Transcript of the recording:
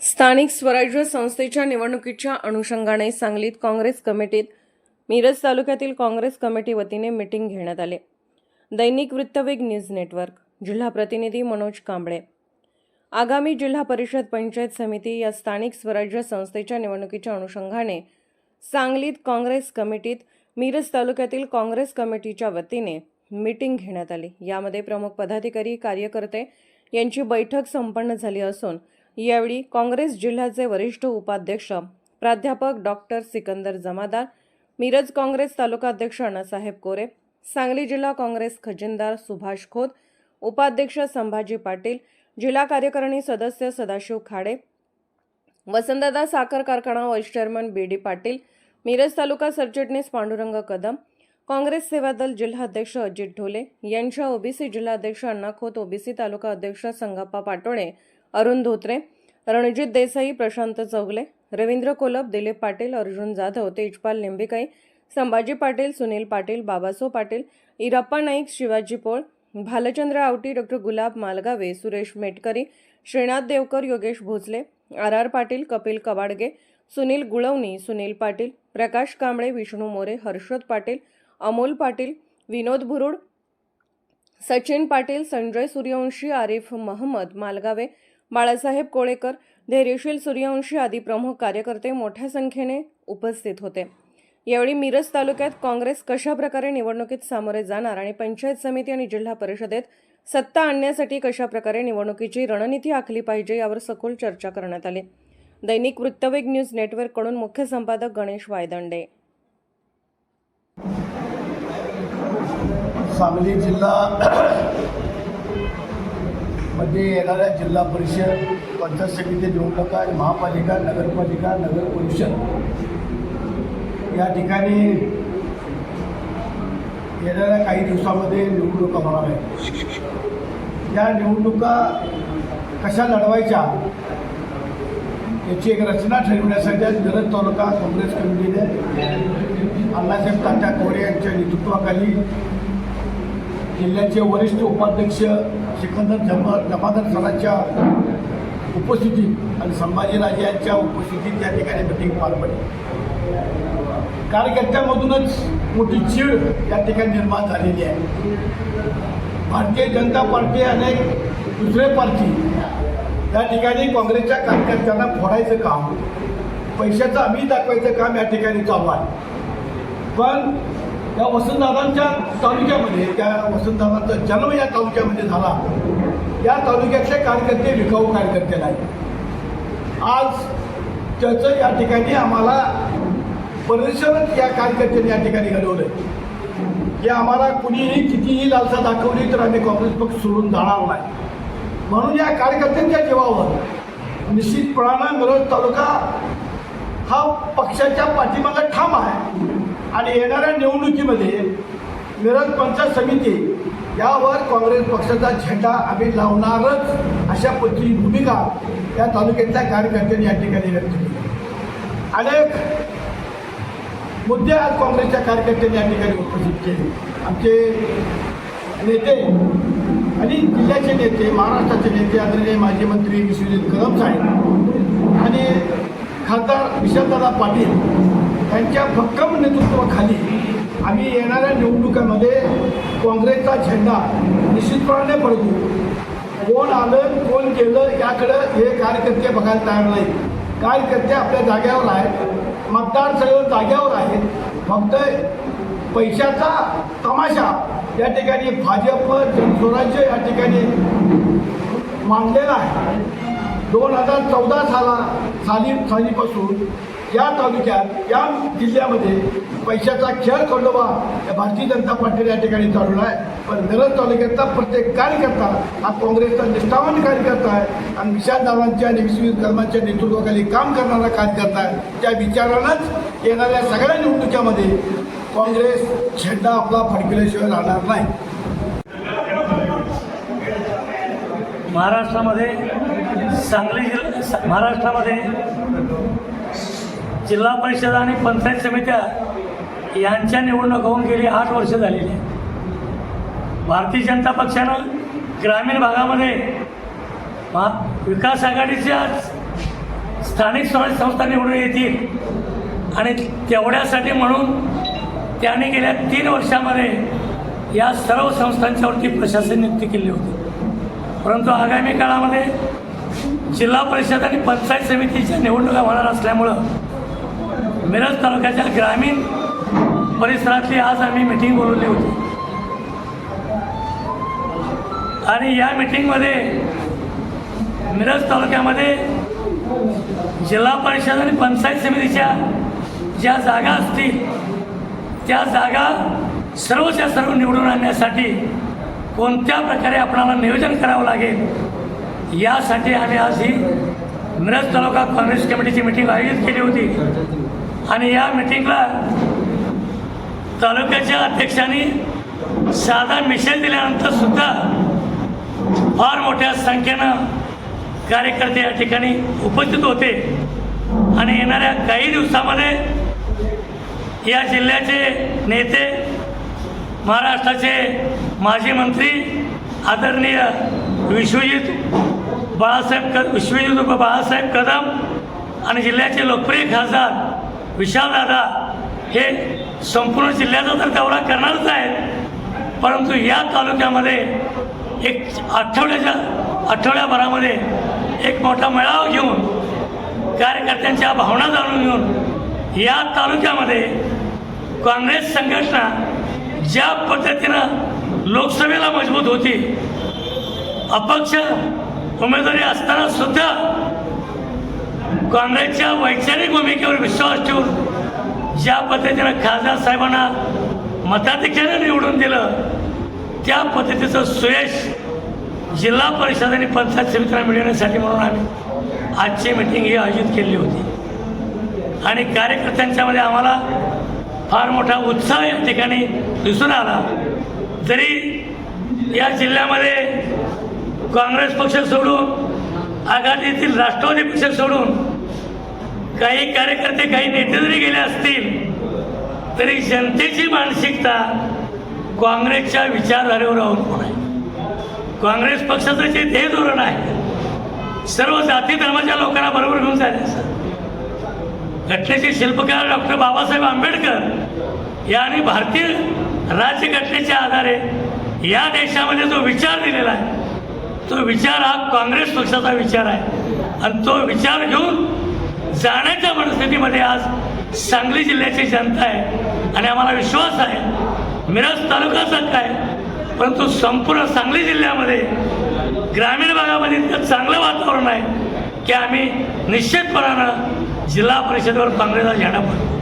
स्थानिक स्वराज्य संस्थेच्या निवडणुकीच्या अनुषंगाने सांगलीत काँग्रेस कमिटीत मिरज तालुक्यातील काँग्रेस कमिटी वतीने मिटिंग घेण्यात आले. दैनिक वृत्तवेग न्यूज नेटवर्क जिल्हा प्रतिनिधी मनोज कांबळे. आगामी जिल्हा परिषद पंचायत समिती या स्थानिक स्वराज्य संस्थेच्या निवडणुकीच्या अनुषंगाने सांगलीत काँग्रेस कमिटीत मिरज तालुक्यातील काँग्रेस कमिटीच्या वतीने मीटिंग घेण्यात आली. यामध्ये प्रमुख पदाधिकारी कार्यकर्ते यांची बैठक संपन्न झाली असून यावेळी काँग्रेस जिल्ह्याचे वरिष्ठ उपाध्यक्ष प्राध्यापक डॉक्टर सिकंदर जमादार मिरज काँग्रेस तालुका अध्यक्ष अण्णासाहेब कोरे सांगली जिल्हा काँग्रेस खजिनदार सुभाष खोत उपाध्यक्ष संभाजी पाटील जिल्हा कार्यकारिणी सदस्य सदाशिव खाडे वसंतदादा साखर कारखाना vice chairman B D Patil Miraj taluka सरचिटणीस पांडुरंग कदम काँग्रेस सेवा दल जिल्हाध्यक्ष अजित ढोले यांच्या ओबीसी जिल्हाध्यक्ष अण्णा खोत ओबीसी तालुका अध्यक्ष Sangappa Patole Arun Dhotre Ranjit Desai Prashant Chougule Ravindra Kolap Dilip Patil Arjun Jadhav Tejpal Limbikai Sambhaji Patil Sunil Patil Babaso Patil Irappa Naik Shivaji Pol Bhalchandra Awati doctor Gulab Malgave Suresh Metkari Shrinath Devkar Yogesh Bhosale R R Patil Kapil Kabadge Sunil Gulvani Sunil Patil Prakash Kamble Vishnu More Harshad Patil Amol Patil Vinod Bhurud Sachin Patil Sanjay Suryavanshi Arif Mohammad Malgave Balasaheb Kolekar Dhairyasheel Suryavanshi आदी प्रमुख कार्यकर्ते मोठ्या संख्येने उपस्थित होते. यावेळी मिरज तालुक्यात काँग्रेस कशा प्रकारे निवडणुकीत सामोरे जाणार आणि पंचायत समिती आणि जिल्हा परिषदेत सत्ता आणण्यासाठी कशा प्रकारे निवडणुकीची रणनीती आखली पाहिजे यावर सखोल चर्चा करण्यात आली. दैनिक वृत्तवेग न्यूज नेटवर्ककडून मुख्य संपादक गणेश वायदंडे. सांगली जिल्हा मध्ये येणाऱ्या जिल्हा परिषद पंचायत समिती निवडणुका महापालिका नगरपालिका नगर परिषद. या ठिकाणी येणाऱ्या काही दिवसामध्ये निवडणुका होणार आहेत. या निवडणुका कशा लढवायच्या याची एक रचना ठरविण्यासाठी जलद तालुका काँग्रेस कमिटीने अण्णासाहेब तात्या कोरे यांच्या नेतृत्वाखाली जिल्ह्याचे वरिष्ठ उपाध्यक्ष सिकंदर जमा जमादार सरांच्या उपस्थितीत आणि संभाजीराजे यांच्या उपस्थितीत त्या ठिकाणी मिटिंग पार पडली. कार्यकर्त्यांमधूनच मोठी चीड या ठिकाणी निर्माण झालेली आहे. भारतीय जनता पार्टी अनेक दुसरे पार्टी या ठिकाणी काँग्रेसच्या कार्यकर्त्यांना फोडायचं काम पैशाचं आम्ही दाखवायचं काम या ठिकाणी चालू आहे पण या वसंतदादांच्या तालुक्यामध्ये त्या वसंतदादांचा जन्म या तालुक्यामध्ये झाला. या तालुक्यातले कार्यकर्ते विकाऊ कार्यकर्ते नाही आज त्याचं या ठिकाणी आम्हाला परिसरच या कार्यकर्त्यांनी या ठिकाणी घडवलं की आम्हाला कुणीही कितीही लालसा दाखवली तर आम्ही काँग्रेस पक्ष सोडून जाणार नाही. म्हणून या कार्यकर्त्यांच्या जीवावर निश्चितपणानं मिरज तालुका हा पक्षाच्या पाठीमागे ठाम आहे. आणि येणाऱ्या निवडणुकीमध्ये मिरज पंचायत समिती यावर काँग्रेस पक्षाचा झेंडा आम्ही लावणारच अशा पद्धतीची भूमिका या तालुक्यातल्या कार्यकर्त्यांनी या ठिकाणी व्यक्त केली. अनेक मुद्दे आज काँग्रेसच्या कार्यकर्त्यांनी या ठिकाणी उपस्थित केले. आमचे नेते आणि जिल्ह्याचे नेते महाराष्ट्राचे नेते आदरणीय माजी मंत्री विश्वजित कदम साहेब आणि खासदार विशालदादा पाटील यांच्या भक्कम नेतृत्वाखाली आम्ही येणाऱ्या निवडणुकामध्ये काँग्रेसचा झेंडा निश्चितपणाने पडतो. कोण आलं कोण गेलं याकडं हे कार्यकर्ते बघायला तयार नाही कार्यकर्ते आपल्या जाग्यावर आहेत मतदार सगळं जाग्यावर आहेत. फक्त पैशाचा तमाशा या ठिकाणी भाजप जनस्वराज्य या ठिकाणी मांडलेला आहे. दोन हजार चौदा साला साली सालीपासून या तालुक्यात या जिल्ह्यामध्ये पैशाचा खेळ खंडोबा या भारतीय जनता पार्टीने या ठिकाणी चालवला आहे. पण नरज तालुक्यातला प्रत्येक कार्यकर्ता हा काँग्रेसचा निष्ठावान कार्यकर्ता आहे आणि विशाल दादांच्या आणि विश्वजित कदमांच्या नेतृत्वाखाली काम करणारा कार्यकर्ता आहे. त्या विचारानंच येणाऱ्या सगळ्या निवडणुकीमध्ये काँग्रेस झेंडा आपला फडकल्याशिवाय राहणार नाही. महाराष्ट्रामध्ये सांगली जिल्हा महाराष्ट्रामध्ये जिल्हा परिषद आणि पंचायत समित्या यांच्या निवडणूक होऊन गेली आठ वर्ष झालेली. आहे भारतीय जनता पक्षानं ग्रामीण भागामध्ये महा विकास आघाडीच्या स्थानिक स्वराज्य संस्था निवडून येतील. आणि तेवढ्यासाठी म्हणून त्याने गेल्या तीन वर्षामध्ये या सर्व संस्थांच्यावरती प्रशासन नियुक्ती केली होती. परंतु आगामी काळामध्ये जिल्हा परिषद आणि पंचायत समितीच्या निवडणुका होणार असल्यामुळं मिरज तालुक्याच्या ग्रामीण परिसरातली आज आम्ही मिटिंग बोलवली होती. आणि या मिटिंगमध्ये मिरज तालुक्यामध्ये जिल्हा परिषद आणि पंचायत समितीच्या ज्या जागा असतील त्या जागा सर्वच्या सर्व निवडून आणण्यासाठी कोणत्या प्रकारे आपणाला नियोजन करावं लागेल यासाठी आम्ही आज ही मिरज तालुका काँग्रेस कमिटीची मिटिंग आयोजित केली होती. आणि या मिटिंगला तालुक्याच्या अध्यक्षांनी साधा मिशेल दिल्यानंतर सुद्धा फार मोठ्या संख्येनं कार्यकर्ते या ठिकाणी उपस्थित होते. आणि येणाऱ्या काही दिवसामध्ये या जिल्ह्याचे नेते महाराष्ट्राचे माजी मंत्री आदरणीय विश्वजित बाळासाहेब क विश्वजित बाळासाहेब कदम आणि जिल्ह्याचे लोकप्रिय खासदार विशालदादा हे संपूर्ण जिल्ह्याचा तर दौरा करणारच आहेत. परंतु या तालुक्यामध्ये एक आठवड्याच्या आठवड्याभरामध्ये एक मोठा मेळावा घेऊन कार्यकर्त्यांच्या भावना जाणून घेऊन या तालुक्यामध्ये काँग्रेस संघटना ज्या पद्धतीनं लोकसभेला मजबूत होती अपक्ष उमेदवारी असताना सुद्धा काँग्रेसच्या वैचारिक भूमिकेवर विश्वास ठेवून ज्या पद्धतीनं खासदार साहेबांना मताधिक्याने निवडून दिलं त्या पद्धतीचं सुयश जिल्हा परिषद आणि पंचायत समितीला मिळवण्यासाठी म्हणून आम्ही आजची मिटिंग ही आयोजित केली होती. आणि कार्यकर्त्यांच्यामध्ये आम्हाला फार मोठा उत्साह या ठिकाणी दिसून आला. जरी या जिल्ह्यामध्ये काँग्रेस पक्ष सोडून आघाडीतील राष्ट्रवादी पक्ष सोडून काही कार्यकर्ते काही नेते जरी गेले असतील तरी जनतेची मानसिकता काँग्रेसच्या विचारधारेवर अवलंबून आहे. काँग्रेस पक्षाचं जे ध्येय धोरण आहे सर्व जाती धर्माच्या लोकांना बरोबर घेऊन जाण्याचं घटनेचे शिल्पकार डॉक्टर बाबासाहेब आंबेडकर यांनी भारतीय राज्यघटनेच्या आधारे या देशामध्ये जो विचार दिलेला आहे तो विचार हा काँग्रेस पक्षाचा विचार आहे. आणि तो विचार घेऊन जाण्याच्या मनस्थितीमध्ये आज सांगली जिल्ह्याची जनता आहे. आणि आम्हाला विश्वास आहे. मिरज तालुकाच काय परंतु संपूर्ण सांगली जिल्ह्यामध्ये ग्रामीण भागामध्ये इतकं चांगलं वातावरण आहे की आम्ही निश्चितपणानं जिल्हा परिषदेवर काँग्रेसचा झेंडा पडतो